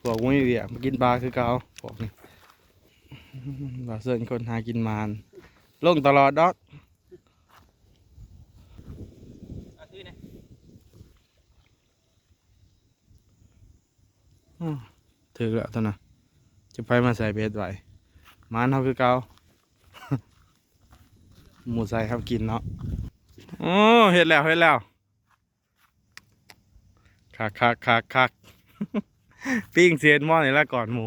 พวกมึงเดียมากินปลาคือเก่าพวกนี้ว่าเสิร์นคนหากินมานลงตลอดดอกอะคือนะอ้อถือแล้วเท่านั้นจะไปมาใส่เบสไว้มานเขาคือเก่าหมูใส่ครับกินเนาะโอ้เห็ดแล้วเห็ดแล้ว คักคักคักคักปิ้งเสียนหม้อนี่ละก่อนหมู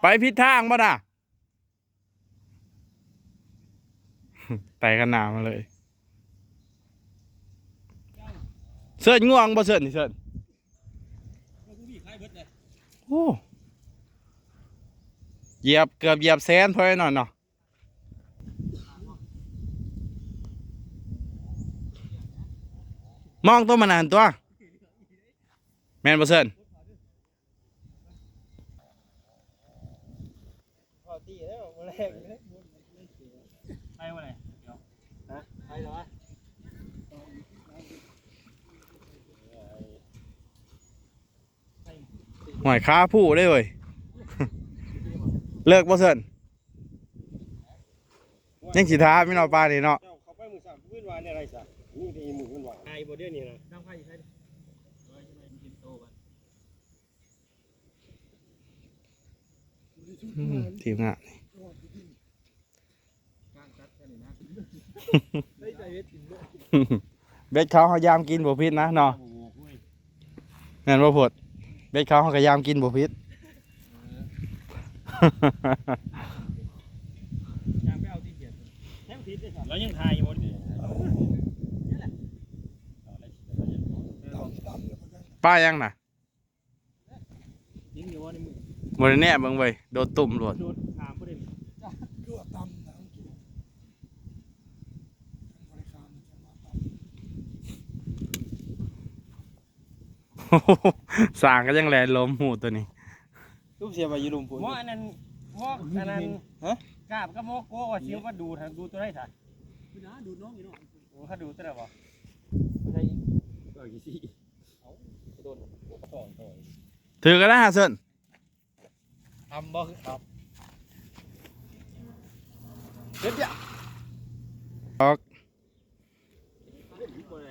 ไปพิดทางบ่น่ะไต่กันหนามาเลย เสิร์ชง่วงบ่เสิร์ชนี่เสิร์ชโอ้ เหยียบเกือบเหยียบแสนเพื่อนหน่อยเนาะมองตัวมันานตัว แมนบ่เสิร์ชพอเลยไปวันหอยค้าผู้ได้เว้ย เลิกบ่เสิร์ชยังสิท้าพี่น้องปลานี่เนาะเจ้าเขาไปมือสามพื้นวานเนี่ยอะไรสักนี่เป็นมือพื้นวานไอ้โบเดียนี่นะน้ำไผ่ใช่ร้อยจะไปกินโตกันอืมทีมงานนี่การตัดกันนี่นะได้ใจเวทกินด้วยเบ็ดเขาเขายามกินบ่พิษนะเนาะโอ้โหคุยแม่นบ่พดเบ็ดเขาเขาก็ยามกินบ่พิษ ยางไปเอาที่เกียรแค่ทิศได้ครับแล้วยังทายอยู่หมดเลยป้ายังน่ะยิงอยู่ในมือบ่ได้แน่เบิ่งเว้โดดตุ่มโลดโดนถามประเด็นสางก็ยังแลนล้มหูตัวนี้ รูปเสียไปยืลุมพุ่นหมออันนั้นหมออันนั้นฮะ กาบกับหมอโก้ว่าเสียวว่าดูทางดูตัวได้ถ่ายดูน้องอีน้องโอ้เขาดูตัวได้บ่ไม่ใช่ก็กี่สี่โดนต่อต่อถือก็ได้ฮะเซินทำบ่ครับเด็ดเดียวออกไปถือบ่มีมา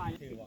บ่เซินเห็นประตูเลยบ่เอาดอกเอากินสมๆหน่อยหนึงบ่เอาใหม่สิเดี๋ยวเมื่อก่อนก็ได้ฝั่งนี้งุมปลาบ่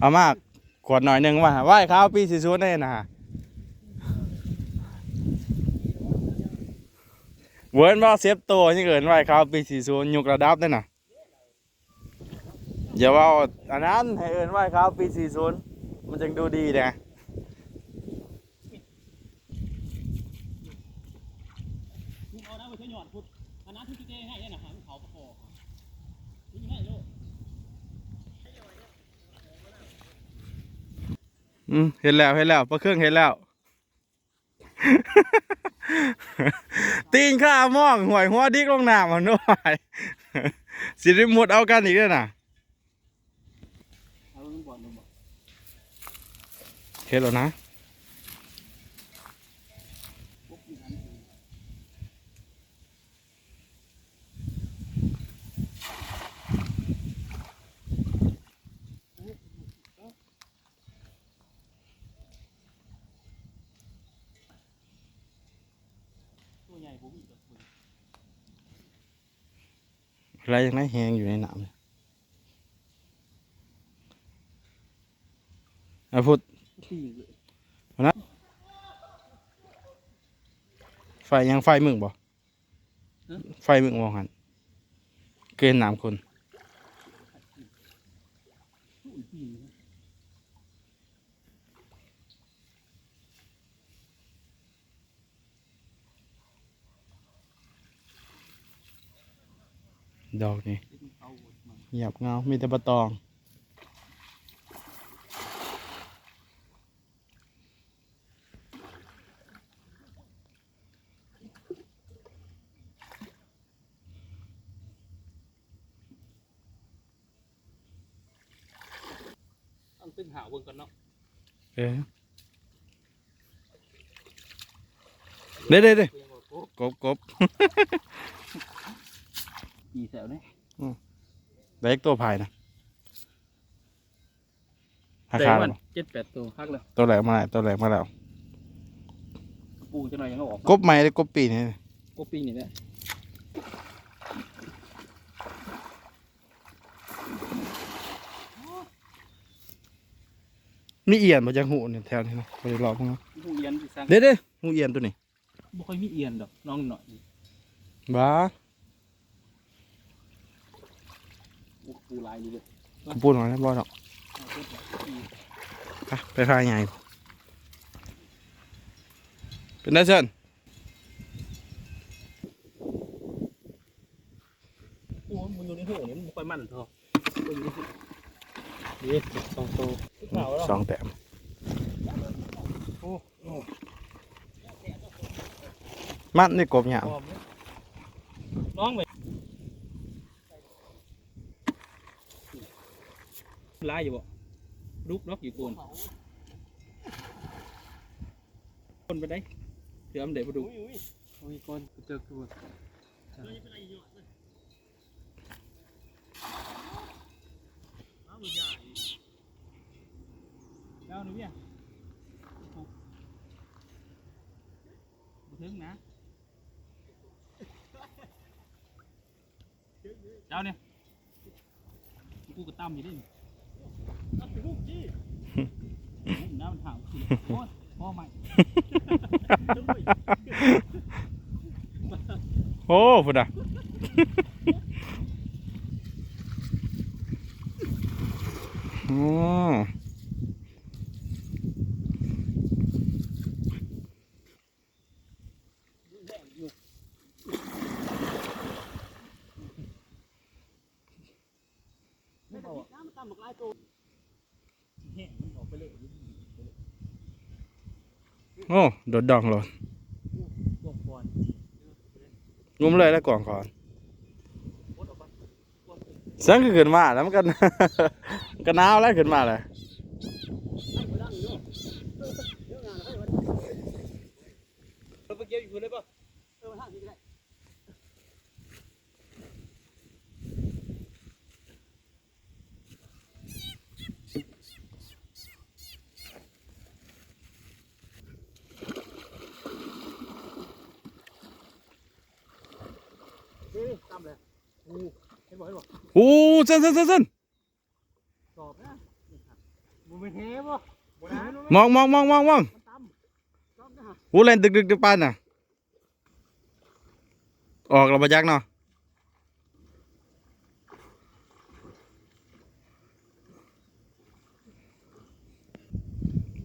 เอามากขวดหน่อยหนึ่งว่าไหว้ข้าวปีสิซูนได้นะเวิร์นว่าเซฟตัวยังเกินไหว้ข้าวปีสิซูนยกระดับได้น่ะอย่าว่าอันนั้นให้เอินไหว้ข้าวปีสิซูนมันจึงดูดีนะ คุณเอาน้ำไปช่วยหยอดพุดอันนั้นที่พี่เต้ให้เนี่ยนะหางเขาประคอนี่ให้ลูก อืมเห็นแล้วเห็นแล้วประเครื่องเห็นแล้ว ตีนข้ามองหวยหัวดิกลงน้ำมันด้วยสิริมุดเอากันอีกแล้วนะเห็นแล้วนะ อะไรยังไงแหงอยู่ในน้ำเลยอะพูดไฟยังไฟมึงบ่ไฟมึงมองหันเกินน้ำคน ดอกนี่เงียบเงา มีแต่ปะตองต้องตึ้งหาเบิ่งก่อนเนาะ เออเด้เด้เด้กบกบ กี่แถวเนี่ยได้อีกตัวภายนะราแต่คามันบ่เจ็ดแปดตัวพักเลยตัวแรกมาแล้วตัวแรกมาแล้วปูจะหน่อยยังเอาออกกบใหม่หรือกบปีนี่กบปิ้งนี่แหละมีเอียนมาจากหูเนี่ยแถวนี้นะไปรอบมึงเนาะผู้เอียนที่สร้างเด้เด้หูเอียนตัวนี้บ่ค่อยมีเอียนดอกน้องหน่อยบ้า โอ้ ปูลายนี่เลยกูพูดหน่อยนะบอสหรอกเอาเพิ่มหน่อยปีไปไปพายใหญ่เป็นได้เชิญปูมันอยู่ในหูนี่มันบ่ค่อยมั่นเท่าปูอยู่ในหูนี่สองตัวขาวแล้วสองแต้มโอ้โอ้มันนี่กบหยามพร้อมเลยน้องไป ลายอยู่บ่ลุกล็อกอยู่โคนคนไปได้เดี๋ยวมันเดี๋ยวไปดูโอ้ยคนเจอคือแล้วนี่เนี่ยบุถึงนะเจ้าเนี่ยกูก็ตั้มอยู่ดิ น้ำมันถามคือโอ้ยพ่อใหม่โอ้พุ่นอะ อ๋อ น้ำมันตั้มหมกลายตัวแห้งมันออกไปเลย โอ้โดดดองเลยพวกก่อนงุ้มเลยแล้วก่องก่อนโคตรออกไปพวกสังคือขึ้นมาแล้วมันก็ก็หนาวแล้วขึ้นมาเลยเราไปเกี่ยวอยู่เลยปะเออมาทางนี้ก็ได้ นี่ตามเลยอู้เห็นบ่เห็นบ่โอ้เส้นเส้นเส้นเส้นสอบนะมึงเป็นเทปบ่บ่ได้มันมองมองมองมองมองตามสอบนะฮะหูเล่นดึกดึกดึกปานน่ะ ออกเราไปยักเนาะ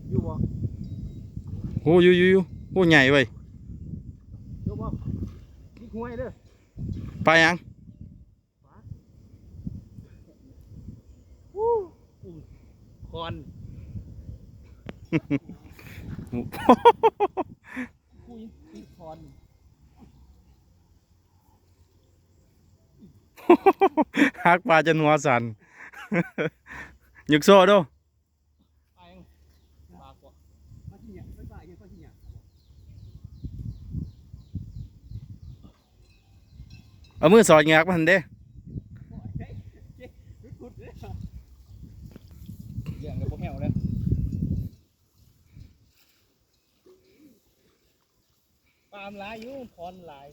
อยู่บ่หูอยู่อยู่อยู่หูใหญ่เว้ยอยู่บ่ยิงหวยเด้อ ไปยังวู้อู้คอนกูยิงยิงคอนฮักปลาจนหัวสั่นหยุกโซ่ดูไปยังปากบ่มาที่เนี่ยไปไปยังไปที่เนี่ย เอามือสอดแงกมันเด้ขุดเด้อเรื่องกับพวกแมวเลยปามหลายอยู่คอนหลาย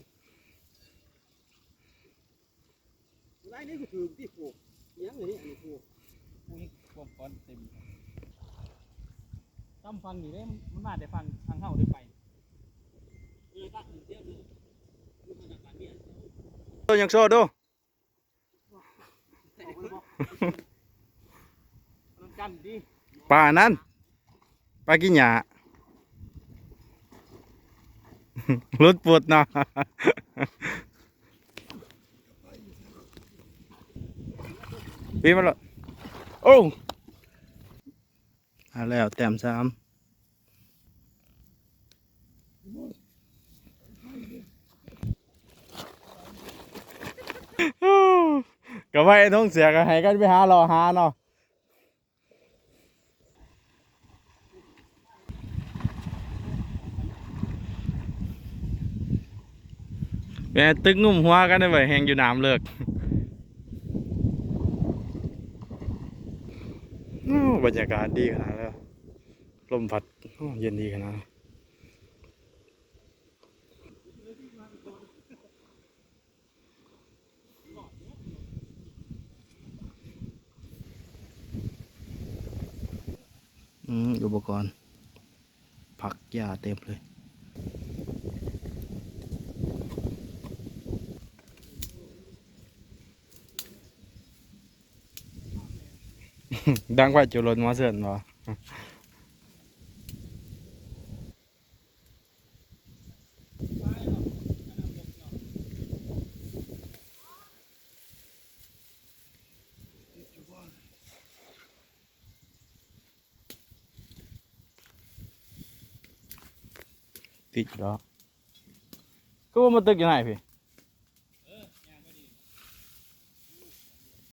ไรนี่กูถือที่ผูกยังไงนี่อันนี้ผูกกูนี่รวมคอนเต็มตั้มฟังอยู่เด้มันมาแต่ฟังทางเข้าได้ไป ตัวยังโชว์ดูกันดิป่านั้นปลากินหยา รถปวดเนาะ ปีมาและโอ้เอาแล้วแต้มสาม ก็ไว้ท้องเสียก็ให้กันไปหารอหาเนาะแม่ตึกงุ่มหัวกันได้ไว้แหงอยู่น้ำเลิกโอ้บรรยากาศดีขนาดแล้วลมพัดเย็นดีขนาด อุปกรณ์ ผักหญ้าเต็มเลยดังกว่าจุลนมาเสื่อนบ่ ติดแล้วก็ว่ามาตึกยังไงพี่